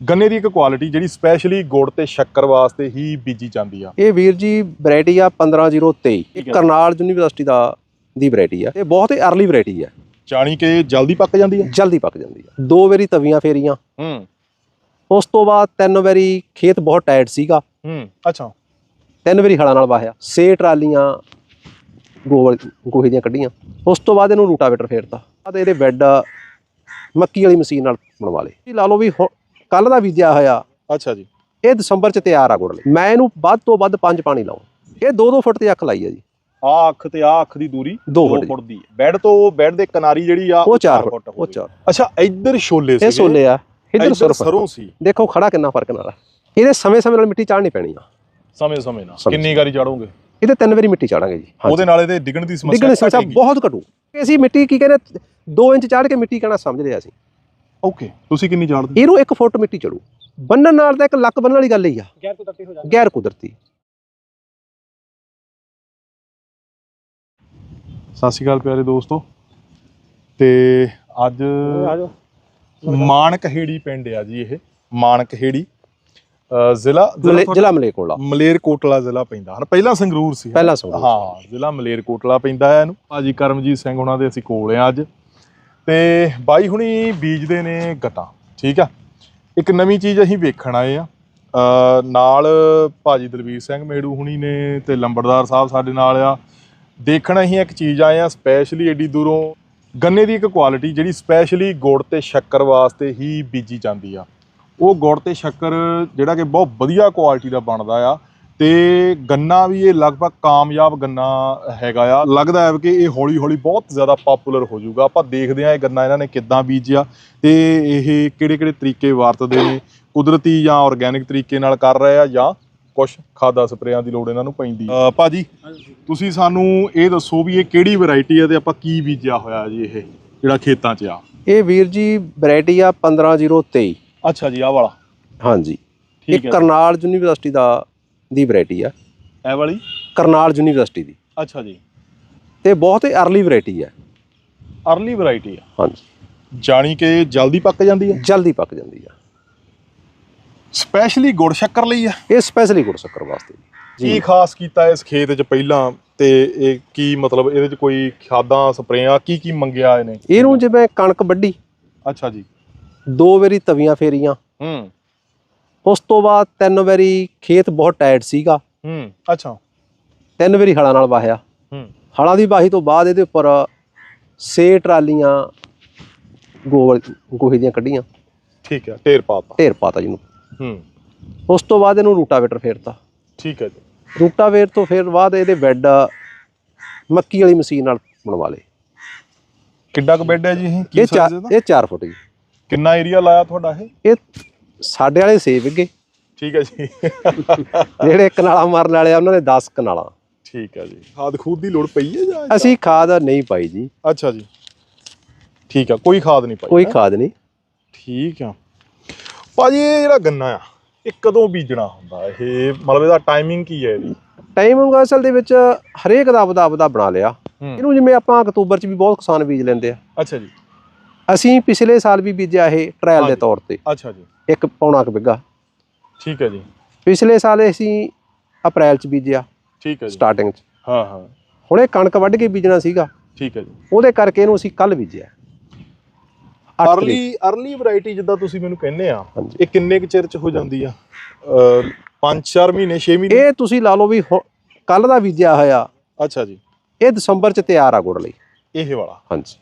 ਗੰਨੇ ਦੀ ਇੱਕ ਕੁਆਲਿਟੀ ਜਿਹੜੀ ਸਪੈਸ਼ਲੀ ਗੁੜ ਤੇ ਸ਼ੱਕਰ ਵਾਸਤੇ ਹੀ ਬੀਜੀ ਜਾਂਦੀ ਆ। ਇਹ ਵੀਰ ਜੀ ਵੈਰਾਈਟੀ ਆ 15023 ਠੀਕ ਇਹ। ਕਰਨਾਲ ਯੂਨੀਵਰਸਿਟੀ ਦਾ ਦੀ ਵੈਰਾਈਟੀ ਆ। ਇਹ ਬਹੁਤ ਹੀ ਅਰਲੀ ਵੈਰਾਈਟੀ ਆ। ਜਾਣੀ ਕਿ ਜਲਦੀ ਪੱਕ ਜਾਂਦੀ ਆ? ਜਲਦੀ ਪੱਕ ਜਾਂਦੀ ਆ। ਦੋ ਵਾਰੀ ਤਵੀਆਂ ਫੇਰੀਆਂ। ਹੂੰ। ਉਸ ਤੋਂ ਬਾਅਦ ਤਿੰਨ ਵਾਰੀ ਖੇਤ ਬਹੁਤ ਟਾਈਟ ਸੀਗਾ। ਹੂੰ ਅੱਛਾ। ਤਿੰਨ ਵਾਰੀ ਹਲਾਂ ਨਾਲ ਵਾਹਿਆ। ਛੇ ਟਰਾਲੀਆਂ ਗੋਵਲ ਗੋਹੇ ਦੀਆਂ ਕੱਢੀਆਂ। ਉਸ ਤੋਂ ਬਾਅਦ ਇਹਨੂੰ ਰੂਟਾਵੇਟਰ ਫੇਰਤਾ। ਬਾਅਦ ਇਹਦੇ ਬੈੱਡ ਮੱਕੀ ਵਾਲੀ ਮਸ਼ੀਨ ਨਾਲ ਬਣਵਾ ਲਏ। ਲਾ ਲਓ ਵੀ ਕੱਲ ਦਾ ਬੀਜਿਆ ਹੋਇਆ। ਅੱਛਾ ਜੀ। ਇਹ ਦਸੰਬਰ ਚ ਤਿਆਰ ਆ ਗੁੜ ਲਈ ਮੈਂ ਇਹਨੂੰ ਵੱਧ ਤੋਂ ਵੱਧ ਪੰਜ ਪਾਣੀ ਲਾਉਂ। ਇਹ 2-2 ਫੁੱਟ ਦੀ ਅੱਖ ਲਾਈ ਆ ਜੀ। ਆ ਅੱਖ ਤੇ ਆ ਅੱਖ ਦੀ ਦੂਰੀ ਦੋ ਫੁੱਟ ਦੀ। ਹੈ। ਬੈੱਡ ਤੋਂ ਬੈੱਡ ਦੇ ਕਿਨਾਰੀ ਜਿਹੜੀ ਆ ਉਹ 4 ਚਾਰ ਫੁੱਟ ਉਹ ਹੋਵੇਗੀ। 4 ਅੱਛਾ ਇੱਧਰ ਛੋਲੇ ਸੀ ਇਹ ਸੋਲੇ ਆ ਇੱਧਰ ਸਰੋਂ ਸੀ। ਦੇਖੋ ਖੜਾ ਕਿੰਨਾ ਫ਼ਰਕ ਨਾਲ ਆ। ਇਹਦੇ ਸਮੇਂ ਸਮੇਂ ਨਾਲ ਮਿੱਟੀ ਚਾੜਨੀ ਪੈਣੀ ਆ। ਸਮੇਂ ਸਮੇਂ ਨਾਲ। ਕਿੰਨੀ ਵਾਰੀ ਚਾੜੋਗੇ? ਇਹਦੇ ਤਿੰਨ ਵਾਰੀ ਮਿੱਟੀ ਚਾੜਾਂਗੇ ਜੀ। ਉਹਦੇ ਨਾਲ ਇਹਦੇ ਡਿੱਗਣ ਦੀ ਸਮੱਸਿਆ ਡਿੱਗਣ ਦੀ ਸਮੱਸਿਆ ਘਟੇਗੀ। ਬਹੁਤ ਘਟੂ। ਅਸੀਂ ਮਿੱਟੀ ਕੀ ਕਹਿੰਦੇ 2 ਇੰਚ ਚਾੜ ਕੇ ਮਿੱਟੀ ਕਹਿਣਾ ਸਮਝ ਲਿਆ ਸੀ ਓਕੇ। ਤੁਸੀਂ ਕਿੰਨੀ ਚਾੜਦੇ ਇਹਨੂੰ 1 ਫੁੱਟ ਮਿੱਟੀ ਚੜੂ। ਬੰਨਣ ਨਾਲ ਤਾਂ ਇੱਕ ਲੱਕ ਬੰਨਣ ਵਾਲੀ ਗੱਲ ਹੀ ਆ। ਗੈਰ ਕੁਦਰਤੀ ਹੋ ਜਾਂਦਾ। ਗੈਰ ਕੁਦਰਤੀ। ਸਤਿ ਸ਼੍ਰੀ ਅਕਾਲ ਪਿਆਰੇ ਦੋਸਤੋ। ਤੇ ਅੱਜ ਆ ਜਾਓ। ਮਾਨਕਹੇੜੀ ਪਿੰਡ ਆ ਜੀ ਇਹ। ਮਾਨਕਹੇੜੀ। ਜ਼ਿਲ੍ਹਾ ਜ਼ਿਲ੍ਹਾ ਮਲੇਕੋਲਾ ਮਲੇਰਕੋਟਲਾ। ਜ਼ਿਲ੍ਹਾ ਪੈਂਦਾ। ਹਨ ਪਹਿਲਾਂ ਸੰਗਰੂਰ ਸੀ। ਪਹਿਲਾਂ ਸੰਗਰੂਰ। ਹਾਂ ਜ਼ਿਲ੍ਹਾ ਮਲੇਰਕੋਟਲਾ ਪੈਂਦਾ ਹੈ ਇਹਨੂੰ। ਭਾਜੀ ਕਰਮਜੀਤ ਸਿੰਘ ਉਹਨਾਂ ਦੇ ਅਸੀਂ ਕੋਲ ਆ ਅੱਜ। ਤੇ ਬਾਈ ਹੁਣੀ ਬੀਜਦੇ ਨੇ ਗਟਾ, ਠੀਕ ਆ? ਇੱਕ ਨਵੀਂ ਚੀਜ਼ ਅਸੀਂ ਵੇਖਣ ਆਏ ਆ। ਅਹ ਨਾਲ ਭਾਜੀ ਦਲਵੀਰ ਸਿੰਘ ਮੇੜੂ ਹੁਣੀ ਨੇ ਤੇ ਲੰਬੜਦਾਰ ਸਾਹਿਬ ਸਾਡੇ ਨਾਲ ਆ। ਦੇਖਣ ਅਸੀਂ ਇੱਕ ਚੀਜ਼ ਆਏ ਆ ਸਪੈਸ਼ਲੀ ਏਡੀ ਦੂਰੋਂ। ਗੰਨੇ ਦੀ ਇੱਕ ਕੁਆਲਿਟੀ ਜਿਹੜੀ ਸਪੈਸ਼ਲੀ ਗੁੜ ਤੇ ਸ਼ੱਕਰ ਵਾਸਤੇ ਹੀ ਬੀਜੀ ਜਾਂਦੀ ਆ। ਉਹ ਗੁੜ ਤੇ ਸ਼ੱਕਰ ਜਿਹੜਾ ਕਿ ਬਹੁਤ ਵਧੀਆ ਕੁਆਲਿਟੀ ਦਾ ਬਣਦਾ ਆ। ਤੇ ਗੰਨਾ ਵੀ ਇਹ ਲਗਭਗ ਕਾਮਯਾਬ ਗੰਨਾ ਹੈਗਾ ਆ। ਲੱਗਦਾ ਹੈ ਕਿ ਇਹ ਹੌਲੀ ਹੌਲੀ ਬਹੁਤ ਜ਼ਿਆਦਾ ਪਪੂਲਰ ਹੋ ਜਾਊਗਾ। ਆਪਾਂ ਦੇਖਦੇ ਆ ਇਹ ਗੰਨਾ ਇਹਨਾਂ ਨੇ ਕਿੱਦਾਂ ਬੀਜਿਆ ਤੇ ਇਹ ਕਿਹੜੇ ਕਿਹੜੇ ਤਰੀਕੇ ਵਰਤਦੇ ਨੇ ਕੁਦਰਤੀ ਜਾਂ ਆਰਗੈਨਿਕ ਤਰੀਕੇ ਨਾਲ ਕਰ ਰਹੇ ਆ ਜਾਂ ਕੁਝ ਖਾਦਾ ਸਪਰੇਆਂ ਦੀ ਲੋੜ ਇਹਨਾਂ ਨੂੰ ਪੈਂਦੀ ਅ, ਭਾਜੀ ਤੁਸੀਂ ਸਾਨੂੰ ਇਹ ਦੱਸੋ ਵੀ ਇਹ ਕਿਹੜੀ ਵੈਰਾਈਟੀ ਹੈ ਤੇ ਆਪਾਂ ਕੀ ਬੀਜਿਆ ਹੋਇਆ ਜੀ ਇਹ ਜਿਹੜਾ ਖੇਤਾਂ 'ਚ ਆ? ਇਹ ਵੀਰ ਜੀ ਵੈਰਾਈਟੀ ਆ 15023 ਅੱਛਾ ਜੀ ਆਹ ਵਾਲਾ। ਹਾਂਜੀ। ਇਹ ਹੈ ਕਰਨਾਲ ਯੂਨੀਵਰਸਿਟੀ ਦਾ ਦੀ ਵੈਰਾਈਟੀ ਆ। ਇਹ ਵਾਲੀ? ਕਰਨਾਲ ਯੂਨੀਵਰਸਿਟੀ ਦੀ। ਅੱਛਾ ਜੀ। ਤੇ ਬਹੁਤ ਹੀ ਅਰਲੀ ਵੈਰਾਈਟੀ ਆ। ਅਰਲੀ ਵੈਰਾਈਟੀ ਆ। ਹਾਂਜੀ। ਜਾਣੀ ਕਿ ਜਲਦੀ ਪੱਕ ਜਾਂਦੀ ਹੈ ਜਲਦੀ ਪੱਕ ਜਾਂਦੀ ਆ। ਸਪੈਸ਼ਲੀ ਗੁੜ ਸ਼ੱਕਰ ਲਈ ਆ? ਇਹ ਸਪੈਸ਼ਲੀ ਗੁੜ ਸ਼ੱਕਰ ਵਾਸਤੇ। ਕੀ ਖਾਸ ਕੀਤਾ ਇਸ ਖੇਤ 'ਚ ਪਹਿਲਾਂ ਤੇ ਇਹ ਕੀ ਮਤਲਬ ਇਹਦੇ 'ਚ ਕੋਈ ਖਾਦਾਂ ਸਪਰੇਆਂ ਕੀ ਕੀ ਮੰਗਿਆ ਇਹਨੇ? ਇਹਨੂੰ ਜਿਵੇਂ ਕਣਕ ਵੱਢੀ। ਅੱਛਾ ਜੀ। ਦੋ ਵਾਰੀ ਤਵੀਆਂ ਫੇਰੀਆਂ। ਹੂੰ। ਉਸ ਤੋਂ ਬਾਅਦ ਤਿੰਨ ਵਾਰੀ ਖੇਤ ਬਹੁਤ ਟਾਈਟ ਸੀਗਾ। ਹੂੰ ਅੱਛਾ। ਤਿੰਨ ਵਾਰੀ ਹਲਾਂ ਨਾਲ ਵਾਹਿਆ। ਹੂੰ। ਹਲਾਂ ਦੀ ਵਾਹੀ ਤੋਂ ਬਾਅਦ ਇਹਦੇ ਉੱਪਰ ਛੇ ਟਰਾਲੀਆਂ ਗੋਵਲ ਗੋਹੇ ਦੀਆਂ ਕੱਢੀਆਂ। ਠੀਕ ਹੈ ਢੇਰ ਪਾਤਾ। ਢੇਰ ਪਾਤਾ ਜਿਹਨੂੰ ਹੂੰ। ਉਸ ਤੋਂ ਬਾਅਦ ਇਹਨੂੰ ਰੂਟਾਵੇਟਰ ਫੇਰਤਾ। ਠੀਕ ਹੈ ਜੀ। ਰੂਟਾਵੇਟ ਤੋਂ ਫਿਰ ਬਾਅਦ ਇਹਦੇ ਬੈੱਡ ਮੱਕੀ ਵਾਲੀ ਮਸ਼ੀਨ ਨਾਲ ਬਣਵਾ ਲਏ। ਕਿੱਡਾ ਕੁ ਬੈੱਡ ਹੈ ਜੀ ਇਹ? ਕੀ ਇਹ ਇਹ 4 ਫੁੱਟ ਜੀ। ਕਿੰਨਾ ਏਰੀਆ ਲਾਇਆ ਤੁਹਾਡਾ ਇਹ? ਇਹ ਸਾਡੇ ਵਾਲੇ 6 ਵਿਗੇ ਠੀਕ ਹੈ ਜੀ। ਜਿਹੜੇ ਕਨਾਲਾ ਮਾਰਨ ਵਾਲੇ ਆ ਉਹਨਾਂ ਦੇ 10 ਕਨਾਲਾਂ ਠੀਕ ਹੈ ਜੀ। ਖਾਦ ਖੂਦ ਦੀ ਲੋੜ ਪਈ ਹੈ ਜਾਂ ਅਸੀਂ ਖਾਦ ਨਹੀਂ ਪਾਈ ਜੀ। ਅੱਛਾ ਜੀ। ਠੀਕ ਆ ਕੋਈ ਖਾਦ ਨਹੀਂ ਪਾਈ ਕੋਈ? ਖਾਦ ਨਹੀਂ। ਠੀਕ ਆ ਭਾਜੀ ਇਹ ਜਿਹੜਾ ਗੰਨਾ ਆ ਇਹ ਕਦੋਂ ਬੀਜਣਾ ਹੁੰਦਾ? ਇਹ ਮਤਲਬ ਇਹਦਾ ਟਾਈਮਿੰਗ ਕੀ ਹੈ ਇਹਦੀ? ਟਾਈਮਿੰਗ ਅਸਲ ਦੇ ਵਿੱਚ ਹਰੇਕ ਦਾ ਆਪਦਾ ਆਪਦਾ ਬਣਾ ਲਿਆ। ਇਹਨੂੰ ਜਿਵੇਂ ਆਪਾਂ ਅਕਤੂਬਰ 'ਚ ਵੀ ਬਹੁਤ ਕਿਸਾਨ ਬੀਜ ਲੈਂਦੇ ਆ। ਅੱਛਾ ਜੀ। ਅਸੀਂ ਪਿਛਲੇ ਸਾਲ ਵੀ ਬੀਜਿਆ ਇਹ ਟ੍ਰਾਇਲ ਦੇ। ਤੌਰ ਤੇ। ਅੱਛਾ ਜੀ। ਇੱਕ ਪੌਣਾ ਕੁ ਬਿੱਗਾ। ਠੀਕ ਹੈ ਜੀ। ਪਿਛਲੇ ਸਾਲ ਅਸੀਂ ਅਪ੍ਰੈਲ 'ਚ ਬੀਜਿਆ ਠੀਕ ਹੈ ਜੀ। ਸਟਾਰਟਿੰਗ 'ਚ। ਹਾਂ ਹਾਂ। ਹੁਣ ਇਹ ਕਣਕ ਵੱਢ ਕੇ ਬੀਜਣਾ ਸੀਗਾ। ਠੀਕ ਹੈ ਜੀ। ਉਹਦੇ ਕਰਕੇ ਇਹਨੂੰ ਅਸੀਂ ਕੱਲ ਬੀਜਿਆ। ਅਰਲੀ ਅਰਲੀ ਵੈਰਾਈਟੀ ਜਿੱਦਾਂ ਤੁਸੀਂ ਮੈਨੂੰ ਕਹਿੰਦੇ ਆ। ਇਹ ਕਿੰਨੇ ਕੁ ਚਿਰ ਚ ਹੋ ਜਾਂਦੀ ਆ? 5-4 ਮਹੀਨੇ 6 ਮਹੀਨੇ? ਇਹ ਤੁਸੀਂ ਲਾ ਲਓ ਵੀ ਕੱਲ ਦਾ ਬੀਜਿਆ ਹੋਇਆ। ਅੱਛਾ ਜੀ। ਇਹ ਦਸੰਬਰ 'ਚ ਤਿਆਰ ਆ ਗੁੜ ਲਈ। ਇਹ ਵਾਲਾ। ਹਾਂਜੀ।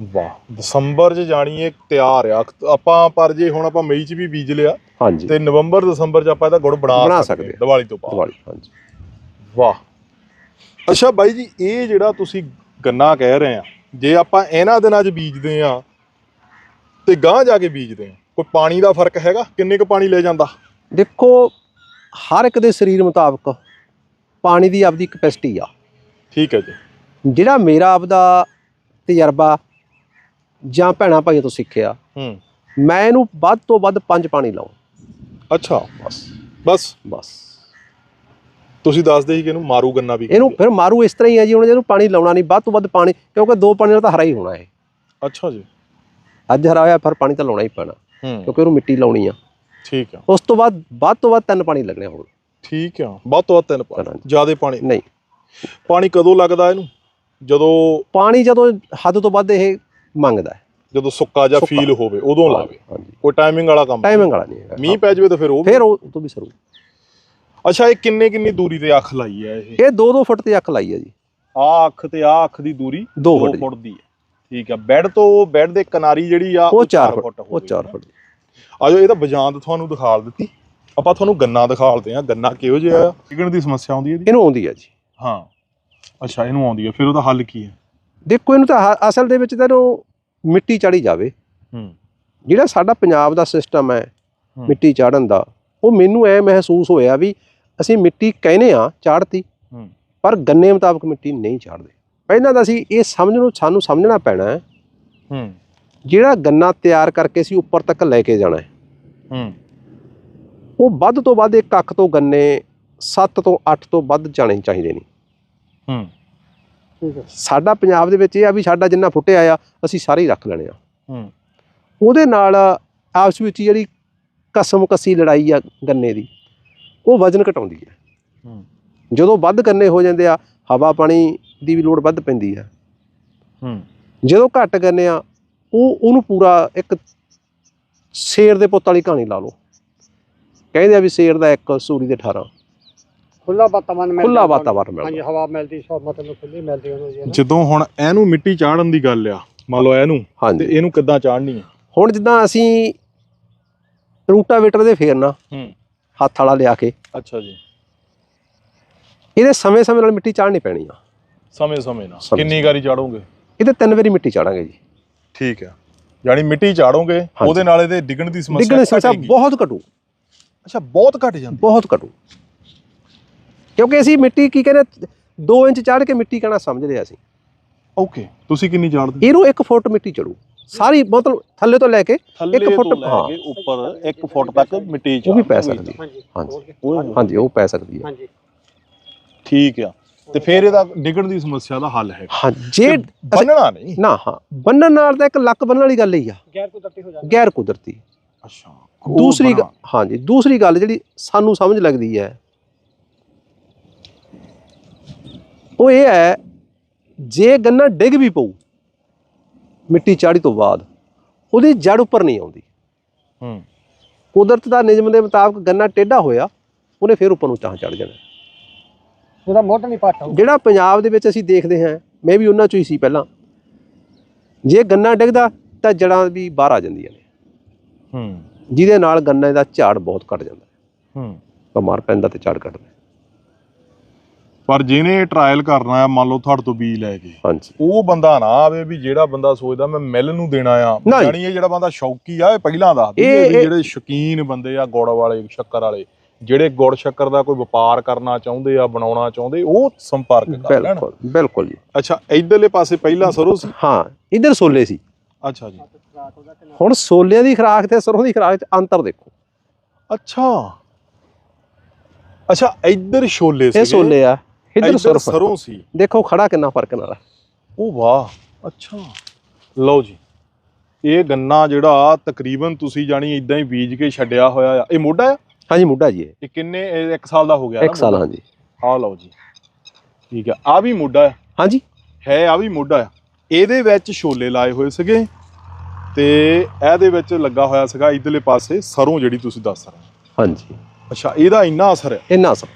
ਵਾਹ। ਦਸੰਬਰ ਚ ਜਾਣੀ ਇਹ ਤਿਆਰ ਆ। ਆਪਾਂ ਪਰ ਜੇ ਹੁਣ ਆਪਾਂ ਮਈ ਚ ਵੀ ਬੀਜ ਲਿਆ ਹਾਂਜੀ। ਤੇ ਨਵੰਬਰ ਦਸੰਬਰ ਚ ਆਪਾਂ ਇਹਦਾ ਗੁੜ ਬਣਾ ਬਣਾ ਸਕਦੇ ਹਾਂ ਦੀਵਾਲੀ ਤੋਂ ਬਾਅਦ। ਦੀਵਾਲੀ ਹਾਂਜੀ। ਵਾਹ। ਅੱਛਾ ਬਾਈ ਜੀ ਇਹ ਜਿਹੜਾ ਤੁਸੀਂ ਗੰਨਾ ਕਹਿ ਰਹੇ ਆ ਜੇ ਆਪਾਂ ਇਹਨਾਂ ਦਿਨਾਂ 'ਚ ਬੀਜਦੇ ਆ ਤੇ ਗਾਂ ਜਾ ਕੇ ਬੀਜਦੇ ਆ ਕੋਈ ਪਾਣੀ ਦਾ ਫ਼ਰਕ ਹੈਗਾ? ਕਿੰਨੇ ਕੁ ਪਾਣੀ ਲੈ ਜਾਂਦਾ? ਦੇਖੋ ਹਰ ਇੱਕ ਦੇ ਸਰੀਰ ਮੁਤਾਬਕ ਪਾਣੀ ਦੀ ਆਪਦੀ ਕਪੈਸਿਟੀ ਆ। ਠੀਕ ਹੈ ਜੀ। ਜਿਹੜਾ ਮੇਰਾ ਆਪਦਾ ਤਜਰਬਾ ਜਾਂ ਭੈਣਾ ਭਾਈਆਂ ਤੋਂ ਸਿੱਖਿਆ ਹੂੰ। ਮੈਂ ਇਹਨੂੰ ਵੱਧ ਤੋਂ ਵੱਧ ਪੰਜ ਪਾਣੀ ਲਾਉਂ। ਅੱਛਾ। ਬਸ। ਬਸ। ਬਸ ਤੁਸੀਂ ਦੱਸਦੇ ਸੀ ਕਿ ਇਹਨੂੰ ਮਾਰੂ ਗੰਨਾ ਵੀ ਇਹਨੂੰ ਫਿਰ ਮਾਰੂ ਇਸ ਤਰ੍ਹਾਂ ਹੀ ਆ ਜੀ ਹੁਣ ਜਿਹਨੂੰ ਪਾਣੀ ਲਾਉਣਾ ਨਹੀਂ ਵੱਧ ਤੋਂ ਵੱਧ ਪਾਣੀ ਕਿਉਂਕਿ ਦੋ ਪਾਣੀ ਨਾਲ ਤਾਂ ਹਰਾ ਹੀ ਹੋਣਾ ਹੈ ਅੱਛਾ ਜੀ। ਅੱਜ ਹਰਾ ਹੋਇਆ ਫਿਰ ਪਾਣੀ ਤਾਂ ਲਾਉਣਾ ਹੀ ਪੈਣਾ ਹੂੰ। ਕਿਉਂਕਿ ਉਹਨੂੰ ਮਿੱਟੀ ਲਾਉਣੀ ਆ। ਠੀਕ ਆ। ਉਸ ਤੋਂ ਬਾਅਦ ਵੱਧ ਤੋਂ ਵੱਧ ਤਿੰਨ ਪਾਣੀ ਲੱਗਣੇ ਹੁਣ। ਠੀਕ ਆ। ਬਹੁਤ ਤੋਂ ਵੱਧ ਤਿੰਨ ਪਾਣੀ ਹਾਂਜੀ। ਜਿਆਦੇ ਪਾਣੀ। ਨਹੀਂ। ਪਾਣੀ ਕਦੋਂ ਲੱਗਦਾ ਇਹਨੂੰ? ਜਦੋਂ ਪਾਣੀ ਜਦੋਂ ਹੱਦ ਤੋਂ ਵੱਧ ਇਹ ਮੰਗਦਾ ਹੈ। ਜਦੋਂ ਸੁੱਕਾ ਜਾਂ। ਫੀਲ ਹੋਵੇ ਉਦੋਂ ਲਾਵੇ। ਹਾਂਜੀ। ਕੋਈ ਟਾਈਮਿੰਗ ਵਾਲਾ ਕੰਮ ਟਾਈਮਿੰਗ ਵਾਲਾ ਨਹੀਂ ਹੈਗਾ। ਮੀਂਹ ਪੈ ਜਾਵੇ ਤਾਂ ਫਿਰ ਉਹ ਫਿਰ ਉਹ ਤੋਂ ਵੀ ਸਰੂ। ਅੱਛਾ ਇਹ ਕਿੰਨੇ ਕਿੰਨੀ ਦੂਰੀ ਤੇ ਅੱਖ ਲਾਈ ਹੈ ਇਹ? ਇਹ 2-2 ਫੁੱਟ ਤੇ ਅੱਖ ਲਾਈ ਹੈ ਜੀ। ਆ ਅੱਖ ਤੇ ਆ ਅੱਖ ਦੀ ਦੂਰੀ ਦੋ 2 ਫੁੱਟ ਦੀ। ਹੈ। ਠੀਕ ਆ ਬੈੱਡ ਤੋਂ ਬੈੱਡ ਦੇ ਕਿਨਾਰੀ ਜਿਹੜੀ ਆ ਉਹ 4 ਚਾਰ ਫੁੱਟ ਉਹ ਹੋਵੇ। 4 ਫੁੱਟ ਆਜੋ ਇਹ ਤਾਂ ਬਜਾਂਦ ਤੁਹਾਨੂੰ ਦਿਖਾਲ ਦਿੱਤੀ। ਆਪਾਂ ਤੁਹਾਨੂੰ ਗੰਨਾ ਦਿਖਾਲਦੇ ਆ ਗੰਨਾ ਕਿਹੋ ਜਿਹਾ ਆ? ਡਿੱਗਣ ਦੀ ਸਮੱਸਿਆ ਆਉਂਦੀ ਹੈ ਇਹਨੂੰ ਆਉਂਦੀ ਹੈ ਜੀ। ਹਾਂ। ਅੱਛਾ ਇਹਨੂੰ ਆਉਂਦੀ ਹੈ। ਫਿਰ ਉਹਦਾ ਹੱਲ ਕੀ ਹੈ? ਦੇਖੋ ਇਹਨੂੰ ਤਾਂ ਅਸਲ ਦੇ ਵਿੱਚ ਤਾਂ ਇਹਨੂੰ ਮਿੱਟੀ ਚਾੜੀ ਜਾਵੇ। ਹੂੰ। ਜਿਹੜਾ ਸਾਡਾ ਪੰਜਾਬ ਦਾ ਸਿਸਟਮ ਹੈ। ਮਿੱਟੀ ਚਾੜਨ ਦਾ ਉਹ ਮੈਨੂੰ ਐ ਮਹਿਸੂਸ ਹੋਇਆ ਵੀ ਅਸੀਂ ਮਿੱਟੀ ਕਹਿੰਦੇ ਆ ਚਾੜਤੀ ਹੂੰ। ਪਰ ਗੰਨੇ ਮੁਤਾਬਕ ਮਿੱਟੀ ਨਹੀਂ ਚਾੜਦੇ। ਪਹਿਲਾਂ ਤਾਂ ਅਸੀਂ ਇਹ ਸਮਝ ਨੂੰ ਸਾਨੂੰ ਸਮਝਣਾ ਪੈਣਾ ਹੈ। ਹੂੰ। ਜਿਹੜਾ ਗੰਨਾ ਤਿਆਰ ਕਰਕੇ ਅਸੀਂ ਉੱਪਰ ਤੱਕ ਲੈ ਕੇ ਜਾਣਾ ਹੈ। ਹੂੰ। ਉਹ ਵੱਧ ਤੋਂ ਵੱਧ ਇੱਕ ਅੱਖ ਤੋਂ ਗੰਨੇ 7 ਤੋਂ 8 ਤੋਂ ਵੱਧ ਜਾਣੇ ਚਾਹੀਦੇ ਨੇ। ਹੂੰ। ਸਾਡਾ ਪੰਜਾਬ ਦੇ ਵਿੱਚ ਇਹ ਆ ਵੀ ਸਾਡਾ ਜਿੰਨਾ ਫੁੱਟਿਆ ਆ ਅਸੀਂ ਸਾਰੇ ਹੀ ਰੱਖ ਲੈਣੇ ਆ। ਹੂੰ। ਉਹਦੇ ਨਾਲ ਆਪਸ ਵਿੱਚ ਜਿਹੜੀ ਕਸਮ ਕਸੀ ਲੜਾਈ ਆ ਗੰਨੇ ਦੀ ਉਹ ਵਜ਼ਨ ਘਟਾਉਂਦੀ ਹੈ। ਹੂੰ। ਜਦੋਂ ਵੱਧ ਗੰਨੇ ਹੋ ਜਾਂਦੇ ਆ ਹਵਾ ਪਾਣੀ ਦੀ ਵੀ ਲੋੜ ਵੱਧ ਪੈਂਦੀ ਆ ਹੂੰ। ਜਦੋਂ ਘੱਟ ਗੰਨੇ ਆ ਉਹ ਉਹਨੂੰ ਪੂਰਾ ਇੱਕ ਸ਼ੇਰ ਦੇ ਪੁੱਤ ਵਾਲੀ ਕਹਾਣੀ ਲਾ ਲਓ। ਕਹਿੰਦੇ ਆ ਵੀ ਸ਼ੇਰ ਦਾ ਇੱਕ ਸੂਰੀ ਦੇ 18 ਖੁੱਲਾ ਵਾਤਾਵਰਨ ਮਿਲਦਾ ਖੁੱਲਾ ਉਹਨੂੰ। ਵਾਤਾਵਰਨ ਹਾਂਜੀ ਹਵਾ ਮਿਲਦੀ ਸਭ ਮਤਲਬ ਖੁੱਲੀ ਮਿਲਦੀ ਉਹਨੂੰ ਜੀ। ਜਦੋਂ ਹੁਣ ਇਹਨੂੰ ਮਿੱਟੀ ਚਾੜਨ ਦੀ ਗੱਲ ਆ ਮੰਨ ਲਓ ਇਹਨੂੰ ਤੇ ਇਹਨੂੰ ਕਿੱਦਾਂ ਚਾੜਨੀ ਹੈ ਹੁਣ ਜਿੱਦਾਂ ਅਸੀਂ ਰੂਟਾਵੇਟਰ ਦੇ ਫੇਰਨਾ ਹੂੰ। ਹੱਥ ਵਾਲਾ ਲਿਆ ਕੇ। ਅੱਛਾ ਜੀ। ਇਹਦੇ ਸਮੇਂ-ਸਮੇਂ ਨਾਲ ਮਿੱਟੀ ਚਾੜਨੀ ਪੈਣੀ ਆ। ਸਮੇਂ ਸਮੇਂ ਨਾਲ ਕਿੰਨੀ ਵਾਰੀ ਚਾੜੋਗੇ? ਇਹਦੇ ਤਿੰਨ ਵਾਰੀ ਮਿੱਟੀ ਚਾੜਾਂਗੇ ਜੀ। ਠੀਕ ਆ। ਯਾਨੀ ਮਿੱਟੀ ਚਾੜੋਗੇ ਉਹਦੇ ਨਾਲ ਇਹਦੇ ਡਿੱਗਣ ਦੀ ਸਮੱਸਿਆ ਡਿੱਗਣ ਦੀ ਸਮੱਸਿਆ ਘਟੇਗੀ। ਬਹੁਤ ਘਟੂ। ਅੱਛਾ ਬਹੁਤ ਘਟ ਜਾਂਦੀ। ਬਹੁਤ ਘਟੂ। ਕਿਉਂਕਿ ਅਸੀਂ ਮਿੱਟੀ ਕੀ ਕਹਿੰਦੇ 2 ਇੰਚ ਚਾੜ ਕੇ ਮਿੱਟੀ ਕਹਿਣਾ ਸਮਝਦੇ ਆ ਅਸੀਂ। ਓਕੇ ਤੁਸੀਂ ਕਿੰਨੀ ਚਾੜਦੇ ਇਹਨੂੰ 1 ਫੁੱਟ ਮਿੱਟੀ ਚੜੂ ਸਾਰੀ ਮਤਲਬ ਥੱਲੇ ਤੋਂ ਲੈ ਕੇ ਥੱਲੇ ਇੱਕ ਫੁੱਟ, ਤੋਂ ਲੈ ਹਾਂ। ਉੱਪਰ 1 ਫੁੱਟ ਤੱਕ ਮਿੱਟੀ ਉਹ ਵੀ ਪੈ ਸਕਦੀ ਹੈ। ਹਾਂਜੀ। ਹਾਂਜੀ। ਉਹ ਹਾਂਜੀ ਉਹ ਪੈ ਸਕਦੀ ਹੈ। ਹਾਂਜੀ। ਠੀਕ ਆ। ਤੇ ਫਿਰ ਇਹਦਾ ਡਿੱਗਣ ਦੀ ਸਮੱਸਿਆ ਦਾ ਹੱਲ ਹੈ ਹਾਂ ਜੇ ਬੰਨਣਾ ਨਹੀਂ। ਨਾ ਹਾਂ। ਬੰਨਣ ਨਾਲ ਤਾਂ ਇੱਕ ਲੱਕ ਬੰਨਣ ਵਾਲੀ ਗੱਲ ਹੀ ਆ। ਗੈਰ ਕੁਦਰਤੀ ਹੋ ਜਾਂਦਾ ਗੈਰ ਕੁਦਰਤੀ। ਅੱਛਾ ਦੂਸਰੀ ਹਾਂਜੀ ਦੂਸਰੀ ਗੱਲ ਜਿਹੜੀ ਸਾਨੂੰ ਸਮਝ ਲੱਗਦੀ ਹੈ ਉਹ ਇਹ ਹੈ ਜੇ ਗੰਨਾ ਡਿੱਗ ਵੀ ਪਊ ਮਿੱਟੀ ਚਾੜੀ ਤੋਂ ਬਾਅਦ ਉਹਦੀ ਜੜ ਉੱਪਰ ਨਹੀਂ ਆਉਂਦੀ। ਹੂੰ। ਕੁਦਰਤ ਦਾ ਨਿਯਮ ਦੇ ਮੁਤਾਬਕ ਗੰਨਾ ਟੇਢਾ ਹੋਇਆ ਉਹਨੇ ਫਿਰ ਉੱਪਰ ਨੂੰ ਚਾਹ ਚੜ ਜਾਣਾ। ਉਹਦਾ ਮੁੱਢ ਨਹੀਂ ਪੱਟ ਜਿਹੜਾ ਪੰਜਾਬ ਦੇ ਵਿੱਚ ਅਸੀਂ ਦੇਖਦੇ ਹਾਂ ਮੈਂ ਵੀ ਉਹਨਾਂ ਚੋਂ ਹੀ ਸੀ ਪਹਿਲਾਂ। ਜੇ ਗੰਨਾ ਡਿੱਗਦਾ ਤਾਂ ਜੜਾਂ ਵੀ ਬਾਹਰ ਆ ਜਾਂਦੀਆਂ ਨੇ। ਹੂੰ। ਜਿਹਦੇ ਨਾਲ ਗੰਨੇ ਦਾ ਝਾੜ ਬਹੁਤ ਘਟ ਜਾਂਦਾ ਹੈ। ਬਿਮਾਰ ਪੈਂਦਾ ਤੇ ਝਾੜ ਘਟਦਾ। ਪਰ ਜਿਹਨੇ ਟਰਾਇਲ ਕਰਨਾ ਆ ਮੰਨ ਲਓ ਤੁਹਾਡੇ ਤੋਂ ਬੀਜ ਲੈ ਕੇ ਹਾਂਜੀ। ਉਹ ਬੰਦਾ ਨਾ ਆਵੇ ਵੀ ਜਿਹੜਾ ਬੰਦਾ ਸੋਚਦਾ ਮੈਂ ਮਿਲ ਨੂੰ ਦੇਣਾ ਆ। ਯਾਨੀ ਇਹ ਜਿਹੜਾ ਬੰਦਾ ਸ਼ੌਕੀ ਆ ਇਹ ਪਹਿਲਾਂ ਦਾ ਜਿਹੜੇ ਸ਼ੌਕੀਨ ਬੰਦੇ ਆ ਗੁੜ ਵਾਲੇ ਸ਼ੱਕਰ ਵਾਲੇ ਜਿਹੜੇ ਗੁੜ ਸ਼ੱਕਰ ਦਾ ਕੋਈ ਵਪਾਰ ਕਰਨਾ ਚਾਹੁੰਦੇ ਆ ਬਣਾਉਣਾ ਚਾਹੁੰਦੇ ਉਹ ਸੰਪਰਕ ਕਰ ਲੈਣ। ਬਿਲਕੁਲ ਬਿਲਕੁਲ ਜੀ। ਅੱਛਾ ਇਧਰਲੇ ਪਾਸੇ ਪਹਿਲਾਂ ਸਰੋਂ ਸੀ? ਹਾਂ ਇਧਰ ਸੋਲੇ ਸੀ। ਅੱਛਾ ਜੀ। ਹੁਣ ਸੋਲਿਆਂ ਦੀ ਖੁਰਾਕ ਤੇ ਸਰੋਂ ਦੀ ਖੁਰਾਕ 'ਚ ਅੰਤਰ ਦੇਖੋ। ਅੱਛਾ। ਅੱਛਾ ਇੱਧਰ ਛੋਲੇ ਸੀ ਇਹ ਸੋਲੇ ਆ। ਇਧਰ ਸਰੋਂ ਸਰੋਂ ਸੀ। ਦੇਖੋ ਖੜਾ ਕਿੰਨਾ ਫ਼ਰਕ ਨਾਲ ਆ। ਉਹ ਵਾਹ ਅੱਛਾ। ਲਓ ਜੀ ਇਹ ਗੰਨਾ ਜਿਹੜਾ ਤਕਰੀਬਨ ਤੁਸੀਂ ਜਾਣੀ ਇਦਾਂ ਹੀ ਬੀਜ ਕੇ ਛੱਡਿਆ ਹੋਇਆ ਆ। ਇਹ ਮੋਢਾ ਆ? ਹਾਂਜੀ ਮੁੱਢਾ ਜੀ ਇਹ। ਇਹ ਕਿੰਨੇ ਇਹ ਇੱਕ ਸਾਲ ਦਾ ਹੋ ਗਿਆ ਇੱਕ ਸਾਲ ਹਾਂਜੀ। ਆ ਲਓ ਜੀ ਠੀਕ ਆ। ਆ ਵੀ ਮੋਢਾ ਆ। ਹਾਂਜੀ। ਹੈ ਆ ਵੀ ਮੋਢਾ ਆ। ਇਹਦੇ ਵਿੱਚ ਛੋਲੇ ਲਾਏ ਹੋਏ ਸੀਗੇ ਤੇ ਇਹਦੇ ਵਿੱਚ ਲੱਗਾ ਹੋਇਆ ਸੀਗਾ ਇਧਰਲੇ ਪਾਸੇ ਸਰੋਂ ਜਿਹੜੀ ਤੁਸੀਂ ਦੱਸ ਰਹੇ ਹੋ। ਹਾਂਜੀ। ਅੱਛਾ ਇਹਦਾ ਇੰਨਾ ਅਸਰ ਹੈ ਇੰਨਾ ਸਭ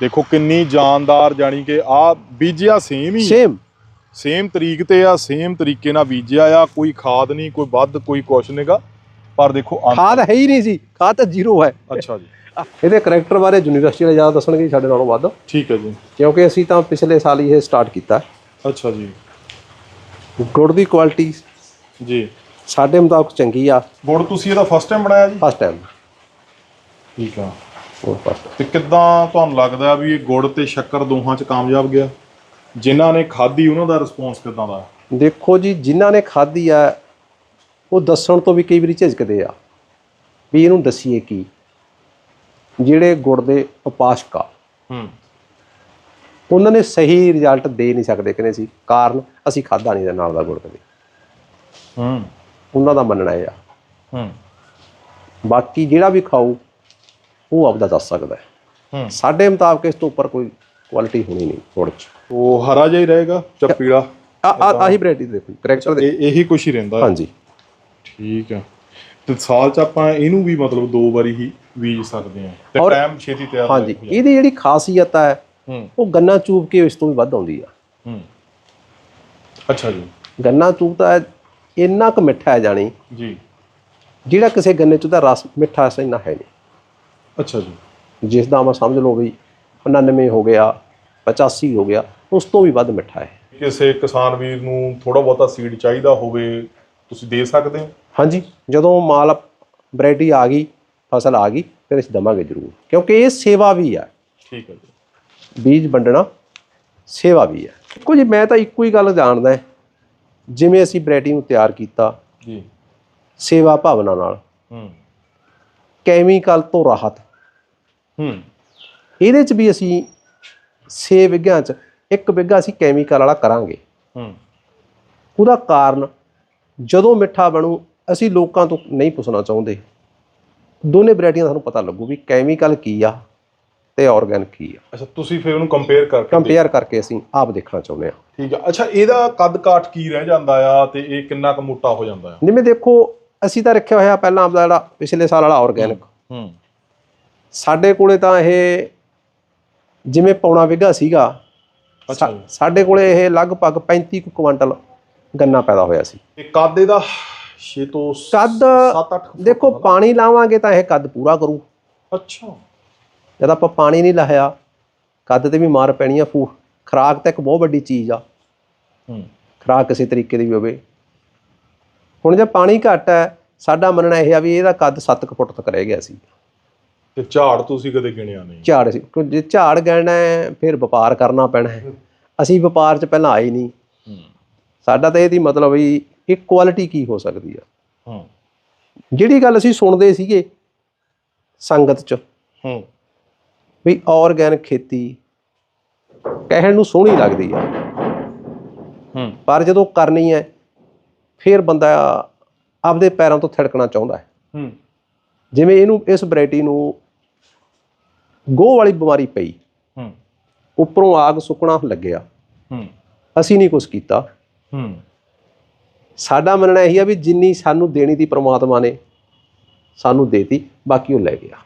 ਦੇਖੋ ਕਿੰਨੀ ਜਾਨਦਾਰ ਜਾਣੀ ਕਿ ਆ ਬੀਜਿਆ ਸੇਮ ਹੀ ਸੇਮ ਸੇਮ ਤਰੀਕ ਤੇ ਆ ਸੇਮ ਤਰੀਕੇ ਨਾਲ ਬੀਜਿਆ ਆ। ਕੋਈ ਖਾਦ ਨਹੀਂ ਕੋਈ ਵੱਧ ਕੋਈ ਕੁਛ ਨਹੀਂਗਾ ਪਰ ਦੇਖੋ ਖਾਦ ਹੈ ਹੀ ਨਹੀਂ ਸੀ ਖਾਦ ਤਾਂ ਜ਼ੀਰੋ ਹੈ। ਅੱਛਾ ਜੀ। ਇਹਦੇ ਕਰੈਕਟਰ ਬਾਰੇ ਯੂਨੀਵਰਸਿਟੀ ਵਾਲੇ ਜ਼ਿਆਦਾ ਦੱਸਣਗੇ ਸਾਡੇ ਨਾਲੋਂ ਵੱਧ। ਠੀਕ ਹੈ ਜੀ। ਕਿਉਂਕਿ ਅਸੀਂ ਤਾਂ ਪਿਛਲੇ ਸਾਲ ਹੀ ਇਹ ਸਟਾਰਟ ਕੀਤਾ। ਅੱਛਾ ਜੀ। ਗੁੜ ਦੀ ਕੁਆਲਿਟੀ ਜੀ। ਸਾਡੇ ਮੁਤਾਬਕ ਚੰਗੀ ਆ। ਗੁੜ ਤੁਸੀਂ ਇਹਦਾ ਫਸਟ ਟਾਈਮ ਬਣਾਇਆ ਜੀ? ਫਸਟ ਟਾਈਮ ਠੀਕ ਆ। ਫਸਟ ਤੇ ਕਿੱਦਾਂ ਤੁਹਾਨੂੰ ਲੱਗਦਾ ਵੀ ਇਹ ਗੁੜ ਤੇ ਸ਼ੱਕਰ ਦੋਹਾਂ ਚ ਕਾਮਯਾਬ ਗਿਆ? ਜਿਨ੍ਹਾਂ ਨੇ ਖਾਧੀ ਉਹਨਾਂ ਦਾ ਰਿਸਪੌਂਸ ਕਿੱਦਾਂ ਦਾ? ਦੇਖੋ ਜੀ ਜਿਨ੍ਹਾਂ ਨੇ ਖਾਧੀ ਆ ਉਹ ਦੱਸਣ ਤੋਂ ਵੀ ਕਈ ਵਾਰੀ ਝਿਜਕਦੇ ਆ ਵੀ ਇਹਨੂੰ ਦਸੀਏ ਕੀ। ਜਿਹੜੇ ਗੁੜ ਦੇ ਉਪਾਸ਼ਕ ਆ ਹੂੰ। ਉਹਨਾਂ ਨੇ ਸਹੀ ਰਿਜ਼ਲਟ ਦੇ ਨਹੀਂ ਸਕਦੇ ਕਹਿੰਦੇ ਸੀ ਕਾਰਨ ਅਸੀਂ ਖਾਧਾ ਨਹੀਂ ਦਾ ਨਾਲ ਦਾ ਗੁੜ ਕਦੇ। ਹੂੰ। ਉਹਨਾਂ ਦਾ ਮੰਨਣਾ ਇਹ ਆ। ਹੂੰ। ਬਾਕੀ ਜਿਹੜਾ ਵੀ ਖਾਊ ਉਹ ਆਪਦਾ ਦੱਸ ਸਕਦਾ ਹੈ। ਸਾਡੇ ਮੁਤਾਬਕ ਇਸ ਤੋਂ ਉੱਪਰ ਕੋਈ ਕੁਆਲਿਟੀ ਹੋਣੀ ਨਹੀਂ ਗੁੜ 'ਚ। ਉਹ ਹਰਾ ਜਿਹਾ ਹੀ ਰਹੇਗਾ ਜਾਂ ਪੀਲਾ? ਆ ਆ- ਆਹੀ ਵੈਰਾਈਟੀ ਦੇਖੋ ਕਰੈਕਟਰ ਦੇ ਇਹ ਇਹੀ ਕੁਛ ਹੀ ਰਹਿੰਦਾ। ਹਾਂਜੀ। ਠੀਕ ਆ ਤੇ ਸਾਲ ਚ ਆਪਾਂ ਇਹਨੂੰ ਵੀ ਮਤਲਬ ਦੋ ਵਾਰੀ ਹੀ ਬੀਜ ਸਕਦੇ ਆ ਤੇ ਟਾਈਮ ਛੇਤੀ ਤਿਆਰ ਹਾਂਜੀ। ਇਹਦੀ ਜਿਹੜੀ ਖਾਸੀਅਤ ਹੈ ਹੂੰ। ਉਹ ਗੰਨਾ ਚੂਬ ਕੇ ਇਸ ਤੋਂ ਵੀ ਵੱਧ ਆਉਂਦੀ ਆ। ਹੂੰ। ਅੱਛਾ ਜੀ। ਗੰਨਾ ਚੂਬਦਾ ਇੰਨਾ ਕੁ ਮਿੱਠਾ ਹੈ ਜਾਣੀ ਜੀ। ਜਿਹੜਾ ਕਿਸੇ ਗੰਨੇ 'ਚ ਉਹਦਾ ਰਸ ਮਿੱਠਾ ਐਸਾ ਇੰਨਾ ਹੈ ਨਹੀਂ। ਅੱਛਾ ਜੀ। ਜਿਸ ਦਾ ਮੈਂ ਸਮਝ ਲਓ ਵੀ 99 ਹੋ ਗਿਆ 85 ਹੋ ਗਿਆ ਉਸ ਤੋਂ ਵੀ ਵੱਧ ਮਿੱਠਾ ਹੈ। ਕਿਸੇ ਕਿਸਾਨ ਵੀਰ ਨੂੰ ਥੋੜਾ ਬਹੁਤਾ ਸੀਡ ਚਾਹੀਦਾ ਹੋਵੇ ਤੁਸੀਂ ਦੇ ਸਕਦੇ ਹੋ? ਹਾਂਜੀ ਜਦੋਂ ਮਾਲ ਵੈਰਾਈਟੀ ਆ ਗਈ ਫਸਲ ਆ ਗਈ ਫਿਰ ਅਸੀਂ ਦਵਾਂਗੇ ਜ਼ਰੂਰ। ਕਿਉਂਕਿ ਇਹ ਸੇਵਾ ਵੀ ਹੈ। ਠੀਕ ਹੈ ਜੀ। ਬੀਜ ਵੰਡਣਾ ਸੇਵਾ ਵੀ ਹੈ। ਜੀ ਮੈਂ ਤਾਂ ਇੱਕੋ ਹੀ ਗੱਲ ਜਾਣਦਾ। ਜਿਵੇਂ ਅਸੀਂ ਵੈਰਾਈਟੀ ਨੂੰ ਤਿਆਰ ਕੀਤਾ ਜੀ। ਸੇਵਾ ਭਾਵਨਾ ਨਾਲ। ਹੂੰ। ਕੈਮੀਕਲ ਤੋਂ ਰਾਹਤ। ਹੂੰ। ਇਹਦੇ 'ਚ ਵੀ ਅਸੀਂ 6 ਵਿਗਿਆਂ 'ਚ ਇੱਕ ਵਿਗਾ ਅਸੀਂ ਕੈਮੀਕਲ ਵਾਲਾ ਕਰਾਂਗੇ। ਹੂੰ। ਉਹਦਾ ਕਾਰਨ ਜਦੋਂ ਮਿੱਠਾ ਬਣੂ ਅਸੀਂ ਲੋਕਾਂ ਤੋਂ ਨਹੀਂ ਪੁੱਛਣਾ ਚਾਹੁੰਦੇ। ਦੋਨੇ ਵੈਰਾਈਟੀਆਂ ਦਾ ਸਾਨੂੰ ਪਤਾ ਲੱਗੂ ਵੀ ਕੈਮੀਕਲ ਕੀ ਆ ਤੇ ਆਰਗੈਨਿਕ ਕੀ ਆ। ਅੱਛਾ ਤੁਸੀਂ ਫਿਰ ਉਹਨੂੰ ਕੰਪੇਅਰ ਕਰਕੇ ਕੰਪੇਅਰ ਕਰਕੇ ਅਸੀਂ ਆਪ ਦੇਖਣਾ ਚਾਹੁੰਦੇ ਆ ਠੀਕ ਆ। ਅੱਛਾ ਇਹਦਾ ਕੱਦ ਕਾਠ ਕੀ ਰਹਿ ਜਾਂਦਾ ਆ ਤੇ ਇਹ ਕਿੰਨਾ ਕੁ ਮੋਟਾ ਹੋ ਜਾਂਦਾ ਆ? ਜਿਵੇਂ ਦੇਖੋ ਅਸੀਂ ਤਾਂ ਰੱਖਿਆ ਹੋਇਆ ਪਹਿਲਾਂ ਆਪਦਾ ਜਿਹੜਾ ਪਿਛਲੇ ਸਾਲ ਵਾਲਾ ਆਰਗੈਨਿਕ ਹੂੰ। ਸਾਡੇ ਕੋਲੇ ਤਾਂ ਇਹ ਜਿਵੇਂ ਪੌਣਾ ਵਿਗਾ ਸੀਗਾ ਅੱਛਾ ਸਾਡੇ ਕੋਲੇ ਇਹ ਲਗਭਗ 35 ਕੁ ਕੁਇੰਟਲ ਗੰਨਾ ਪੈਦਾ ਹੋਇਆ ਸੀ। ਤੇ ਕੱਦ ਇਹਦਾ 6 ਤੋਂ ਕੱਦ 7-8 ਦੇਖੋ ਪਾਣੀ ਲਾਵਾਂਗੇ ਤਾਂ ਇਹ ਕੱਦ ਪੂਰਾ ਕਰੂ। ਅੱਛਾ। ਜਦ ਆਪਾਂ ਪਾਣੀ ਨਹੀਂ ਲਾਇਆ ਕੱਦ ਤੇ ਵੀ ਮਾਰ ਪੈਣੀ ਆ ਫੂ। ਖਰਾਕ ਤਾਂ ਇੱਕ ਬਹੁਤ ਵੱਡੀ ਚੀਜ਼ ਆ। ਹੂੰ। ਖਰਾਕ ਕਿਸੇ ਤਰੀਕੇ ਦੀ ਵੀ ਹੋਵੇ। ਹੁਣ ਜੇ ਪਾਣੀ ਘੱਟ ਹੈ ਸਾਡਾ ਮੰਨਣਾ ਇਹ ਆ ਵੀ ਇਹਦਾ ਕੱਦ 7 ਫੁੱਟ ਤੱਕ ਰਹਿ ਗਿਆ ਸੀ। ਤੇ ਝਾੜ ਤੁਸੀਂ ਕਦੇ ਗਿਣਿਆ ਨਹੀਂ? ਝਾੜ ਸੀ। ਕਿਉਂ ਜੇ ਝਾੜ ਗਹਿਣਾ ਹੈ ਫਿਰ ਵਪਾਰ ਕਰਨਾ ਪੈਣਾ ਹੈ। ਅਸੀਂ ਵਪਾਰ 'ਚ ਪਹਿਲਾਂ ਆਏ ਨਹੀਂ। ਸਾਡਾ ਤਾਂ ਇਹਦੀ ਮਤਲਬ ਵੀ ਇਹ ਕੁਆਲਿਟੀ ਕੀ ਹੋ ਸਕਦੀ ਆ। ਹੂੰ। ਜਿਹੜੀ ਗੱਲ ਅਸੀਂ ਸੁਣਦੇ ਸੀਗੇ ਸੰਗਤ 'ਚ ਹੂੰ। ਵੀ ਆਰਗੈਨਿਕ ਖੇਤੀ ਕਹਿਣ ਨੂੰ ਸੋਹਣੀ ਲੱਗਦੀ ਆ। ਹੂੰ। ਪਰ ਜਦੋਂ ਕਰਨੀ ਹੈ ਫਿਰ ਬੰਦਾ ਆਪਦੇ ਪੈਰਾਂ ਤੋਂ ਥੜਕਣਾ ਚਾਹੁੰਦਾ ਹੈ। ਹੂੰ। ਜਿਵੇਂ ਇਹਨੂੰ ਇਸ ਵੈਰਾਈਟੀ ਨੂੰ ਗੋਹ ਵਾਲੀ ਬਿਮਾਰੀ ਪਈ। ਹੂੰ। ਉੱਪਰੋਂ ਆਗ ਸੁੱਕਣਾ ਲੱਗਿਆ। ਹੂੰ। ਅਸੀਂ ਨਹੀਂ ਕੁਝ ਕੀਤਾ। ਹੂੰ। ਸਾਡਾ ਮੰਨਣਾ ਇਹੀ ਆ ਵੀ ਜਿੰਨੀ ਸਾਨੂੰ ਦੇਣੀ ਦੀ ਪ੍ਰਮਾਤਮਾ ਨੇ ਸਾਨੂੰ ਦੇਤੀ ਬਾਕੀ ਉਹ ਲੈ ਗਿਆ।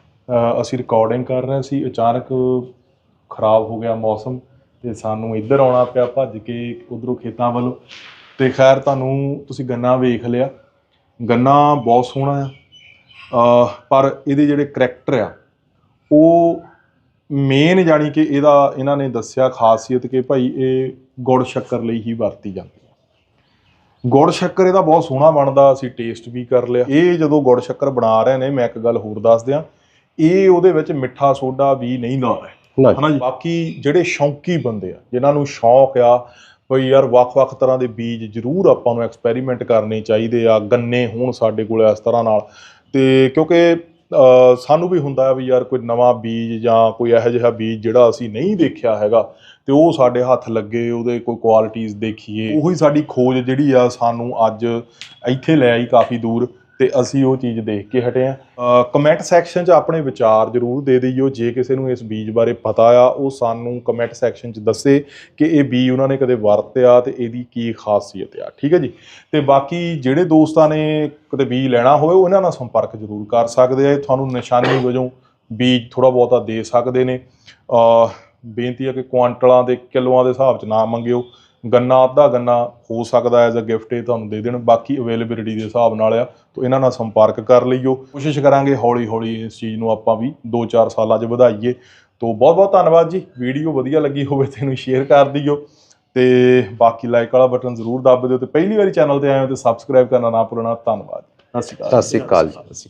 ਅਸੀਂ ਰਿਕਾਰਡਿੰਗ ਕਰ ਰਹੇ ਸੀ ਅਚਾਨਕ ਖਰਾਬ ਹੋ ਗਿਆ ਮੌਸਮ ਤੇ ਸਾਨੂੰ ਇੱਧਰ ਆਉਣਾ ਪਿਆ ਭੱਜ ਕੇ ਉਧਰੋਂ ਖੇਤਾਂ ਵੱਲੋਂ। ਤੇ ਖੈਰ ਤੁਹਾਨੂੰ ਤੁਸੀਂ ਗੰਨਾ ਵੇਖ ਲਿਆ। ਗੰਨਾ ਬਹੁਤ ਸੋਹਣਾ ਆ। ਪਰ ਇਹਦੇ ਜਿਹੜੇ ਕਰੈਕਟਰ ਆ ਉਹ ਮੇਨ ਜਾਣੀ ਕਿ ਇਹਦਾ ਇਹਨਾਂ ਨੇ ਦੱਸਿਆ ਖਾਸੀਅਤ ਕਿ ਭਾਈ ਇਹ ਗੁੜ ਸ਼ੱਕਰ ਲਈ ਹੀ ਵਰਤੀ ਜਾਂਦੀ ਹੈ। ਗੁੜ ਸ਼ੱਕਰ ਇਹਦਾ ਬਹੁਤ ਸੋਹਣਾ ਬਣਦਾ ਅਸੀਂ ਟੇਸਟ ਵੀ ਕਰ ਲਿਆ। ਇਹ ਜਦੋਂ ਗੁੜ ਸ਼ੱਕਰ ਬਣਾ ਰਹੇ ਨੇ ਮੈਂ ਇੱਕ ਗੱਲ ਹੋਰ ਦੱਸ ਦਿਆਂ ਇਹ ਉਹਦੇ ਵਿੱਚ ਮਿੱਠਾ ਸੋਡਾ ਵੀ ਨਹੀਂ ਨਾ ਹਨਾ ਜੀ? ਬਾਕੀ ਜਿਹੜੇ ਸ਼ੌਂਕੀ ਬੰਦੇ ਆ ਜਿਨ੍ਹਾਂ ਨੂੰ ਸ਼ੌਂਕ ਆ ਭਈ ਯਾਰ ਵੱਖ-ਵੱਖ ਤਰ੍ਹਾਂ ਦੇ ਬੀਜ ਜ਼ਰੂਰ ਆਪਾਂ ਨੂੰ ਐਕਸਪੈਰੀਮੈਂਟ ਕਰਨੇ ਚਾਹੀਦੇ ਆ ਗੰਨੇ ਹੋਣ ਸਾਡੇ ਕੋਲ ਇਸ ਤਰ੍ਹਾਂ ਨਾਲ। ਤੇ ਕਿਉਂਕਿ ਸਾਨੂੰ ਵੀ ਹੁੰਦਾ ਵੀ ਯਾਰ ਕੋਈ ਨਵਾਂ ਬੀਜ ਜਾਂ ਕੋਈ ਇਹੋ ਜਿਹਾ ਬੀਜ ਜਿਹੜਾ ਅਸੀਂ ਨਹੀਂ ਦੇਖਿਆ ਹੈਗਾ ਤੇ ਉਹ ਸਾਡੇ ਹੱਥ ਲੱਗੇ, ਉਹਦੇ ਕੋਈ ਕੁਆਲਿਟੀਆਂ ਦੇਖੀਏ। ਉਹੀ ਸਾਡੀ ਖੋਜ ਜਿਹੜੀ ਆ ਸਾਨੂੰ ਅੱਜ ਇੱਥੇ ਲੈ ਆਈ ਕਾਫੀ ਦੂਰ। ਤੇ ਅਸੀਂ ਉਹ ਚੀਜ਼ ਦੇਖ ਕੇ ਹਟੇ ਆ ਕਮੈਂਟ ਸੈਕਸ਼ਨ 'ਚ ਆਪਣੇ ਵਿਚਾਰ ਜ਼ਰੂਰ ਦੇ ਦਿਓ। ਜੇ ਕਿਸੇ ਨੂੰ ਇਸ ਬੀਜ ਬਾਰੇ ਪਤਾ ਆ, ਉਹ ਸਾਨੂੰ ਕਮੈਂਟ ਸੈਕਸ਼ਨ 'ਚ ਦੱਸੇ ਕਿ ਇਹ ਬੀਜ ਉਹਨਾਂ ਨੇ ਕਦੇ ਵਰਤਿਆ ਤੇ ਇਹਦੀ ਕੀ ਖਾਸੀਅਤ ਆ। ਠੀਕ ਹੈ ਜੀ? ਤੇ ਬਾਕੀ ਜਿਹੜੇ ਦੋਸਤਾਂ ਨੇ ਕਦੇ ਬੀਜ ਲੈਣਾ ਹੋਵੇ ਉਹਨਾਂ ਨਾਲ ਸੰਪਰਕ ਜ਼ਰੂਰ ਕਰ ਸਕਦੇ ਆ। ਤੁਹਾਨੂੰ ਨਿਸ਼ਾਨੀ ਵਜੋਂ ਬੀਜ ਥੋੜਾ ਬਹੁਤਾ ਦੇ ਸਕਦੇ ਨੇ। ਬੇਨਤੀ ਹੈ ਕਿ ਕੁਆਂਟਲਾਂ ਦੇ ਕਿਲੋਆਂ ਦੇ ਹਿਸਾਬ 'ਚ ਨਾ ਮੰਗਿਓ। ਗੰਨਾ, ਅੱਧਾ ਗੰਨਾ ਹੋ ਸਕਦਾ ਐਜ਼ ਅ ਗਿਫਟ ਇਹ ਤੁਹਾਨੂੰ ਦੇ ਦੇਣ। ਬਾਕੀ ਅਵੇਲੇਬਿਲਿਟੀ ਦੇ ਹਿਸਾਬ ਨਾਲ ਆ, ਤਾਂ ਇਹਨਾਂ ਨਾਲ ਸੰਪਰਕ ਕਰ ਲਈਓ। ਕੋਸ਼ਿਸ਼ ਕਰਾਂਗੇ ਹੌਲੀ ਹੌਲੀ ਇਸ ਚੀਜ਼ ਨੂੰ ਆਪਾਂ ਵੀ 2-4 ਸਾਲਾਂ 'ਚ ਵਧਾਈਏ। ਤੋਂ ਬਹੁਤ ਬਹੁਤ ਧੰਨਵਾਦ ਜੀ। ਵੀਡੀਓ ਵਧੀਆ ਲੱਗੀ ਹੋਵੇ ਤੇ ਇਹਨੂੰ ਸ਼ੇਅਰ ਕਰ ਦਿਓ। ਤੇ ਬਾਕੀ ਲਾਈਕ ਵਾਲਾ ਬਟਨ ਜ਼ਰੂਰ ਦੱਬ ਦਿਓ ਤੇ ਪਹਿਲੀ ਵਾਰੀ ਚੈਨਲ ਤੇ ਆਏ ਹੋ ਤੇ ਸਬਸਕ੍ਰਾਈਬ ਕਰਨਾ ਨਾ ਭੁੱਲਣਾ। ਧੰਨਵਾਦ। ਸਤਿ ਸ਼੍ਰੀ ਅਕਾਲ। ਸਤਿ ਸ੍ਰੀ ਅਕਾਲ ਜੀ।